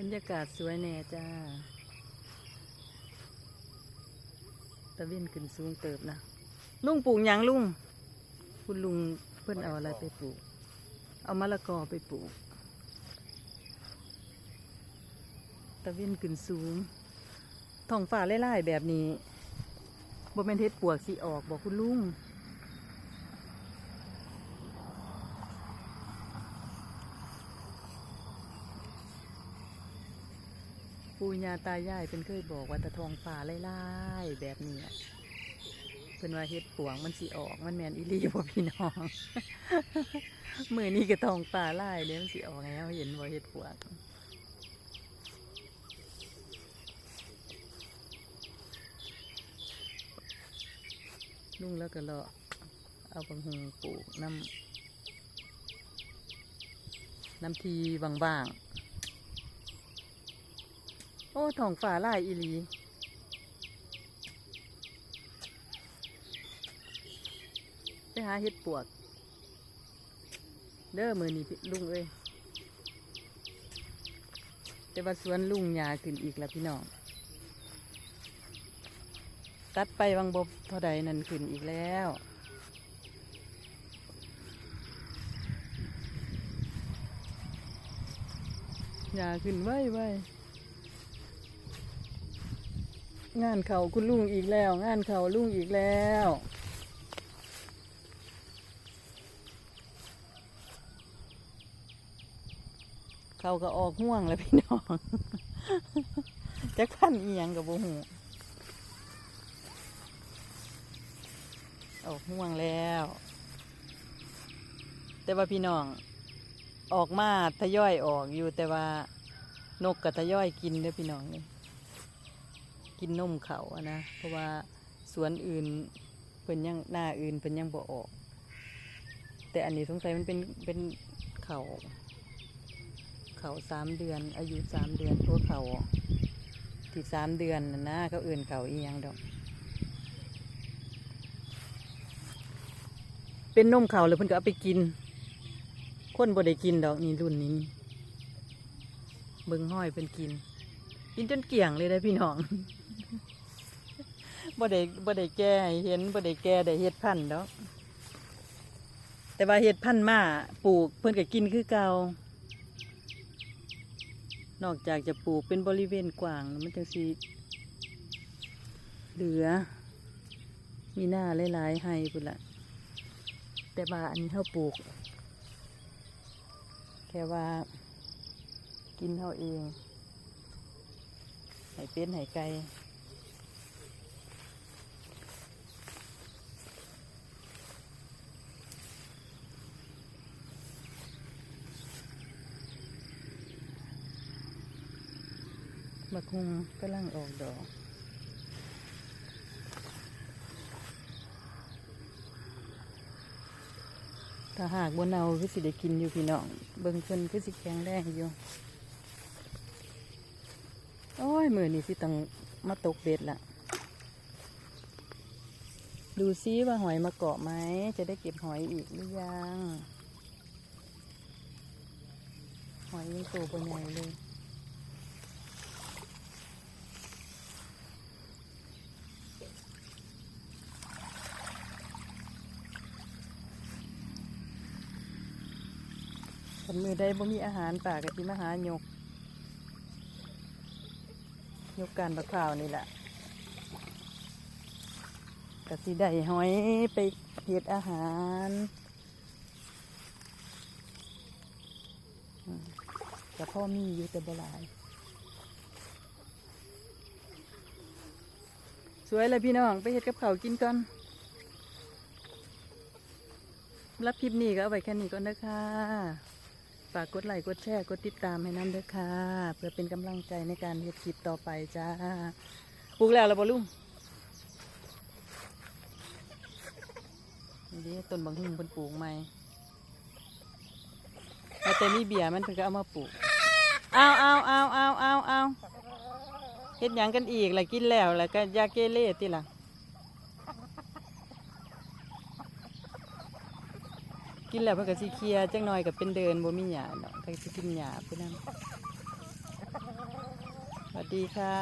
บรรยากาศสวยแน่จ้า ตะเวนขึ้นสูงเติบนะ ลุงปลูกหยังลุง คุณลุงเพื่อนเอาอะไรไปปลูก เอามะละกอไปปลูก ตะเวนขึ้นสูง ท้องฟ้าไล่ๆแบบนี้บ่เป็นเฮ็ดปวกสิออกบอกคุณลุง ปู่ย่าตายายเป็นเคยบอกว่าตะทองฟ้าไล่ๆแบบนี้เพิ่นว่าเฮ็ดปวงมันสิออกมันแมนอีหลีบ่พี่น้องมือนี้ก็ทองฟ้าไล่เดี๋ยวมันสิออกแล้วเห็นบ่เฮ็ดปวงลุงแล้วก็เลาะเอาบังหงปลูกน้ำน้ำทีบางๆ อ้ท้องฟ้าลายอีหลีไปหาเห็ดปวก เด้อมือนี่ลุงเอ้ยแต่ว่าสวนลุงยาขึ้นอีกแล้วพี่น้อง ตัดไปวังบบเท่าใดนั่นขึ้นอีกแล้วยาขึ้นไว้ไว้ งานเขาคุณลุงอีกแล้ว งานเขาลุงอีกแล้วเขาก็ออกห่วงแล้วพี่น้องจักพันเอียงกับโบหูออกห่วงแล้ว แต่ว่าพี่น้อง ออกมาทยอยออกอยู่แต่ว่านกกับทยอยกินเด้อพี่น้องนี่ กินนมเขาอะนะ เพราะว่าสวนอื่นเป็นยังหน้าอื่นเป็นยังบ่ออก แต่อันนี้สงสัยมันเป็นเป็นเขาเขาสามเดือน อายุสามเดือนตัวเขาที่สามเดือนนะเขาอื่นเขาอียังดอก เป็นนมเขาเลยเพิ่นก็เอาไปกินคนบ่ได้กินดอกนี่รุ่นนี้ เบิ่งห้อยเป็นกิน กินจนเกลี่ยงเลยนะพี่น้อง บ่ได้บ่ได้แก่ให้เห็นบ่ได้แก่ได้เฮ็ดพันธุ์ดอกแต่ว่าเฮ็ดพันธุ์มาปลูกเพิ่นก็กินคือเก่านอกจากจะปลูกเป็นบริเวณกว้าง มันจังสิเหลือ มีหน้าหลายๆให้พุ่นละแต่ว่าอันนี้เฮาปลูก แค่ว่า กินเฮาเอง ให้เป็ดให้ไก่ บักฮุงกำลังออกดอกถ้าหากบนเอาคือสิได้กินอยู่พี่น้องเบิ่งเพิ่นคือสิแข็งแรงอยู่โอ้ยมือนี่สิต้องมาตกเบ็ดละดูซิว่าหอยมาเกาะไหม จะได้เก็บหอยอีกหรือยัง หอยยังโตปใหญ่เลย คันมือได้บ่มีอาหารป่ากะทิมาหายก ยกการบักพร้าวนี่แหละกะสิได้หอยไปเฮ็ดอาหารแต่พ่อมีอยู่แต่บลายสวยเลยพี่น้อง ไปเฮ็ดกับเขากินก่อนรับคลิปนี้ก็เอาไว้แค่นี้ก่อนนะคะ ฝากกดไลค์กดแชร์กดติดตามให้น้ำด้วยค่ะเพื่อเป็นกำลังใจในการเฮ็ดคลิปต่อไปจ้าปลูกแล้วแล้วบ่ลุงนี่ต้นบางหุ่งเพิ่นปลูกใหม่แล้วแต่มีเบียร์มันเพิ่นก็เอามาปลูกเอาเอาเอาเอาเอาเอาเฮ็ดหยังกันอีกล่ะกินแล้วแล้วก็ยาเกเรติล่ะ กินแล้วเพื่อกระสิเคลียจังหน่อยกับเป็นเดินโบมีหยาเนาะก็สิกินหยาเพื่อนสวัสดีค่ะ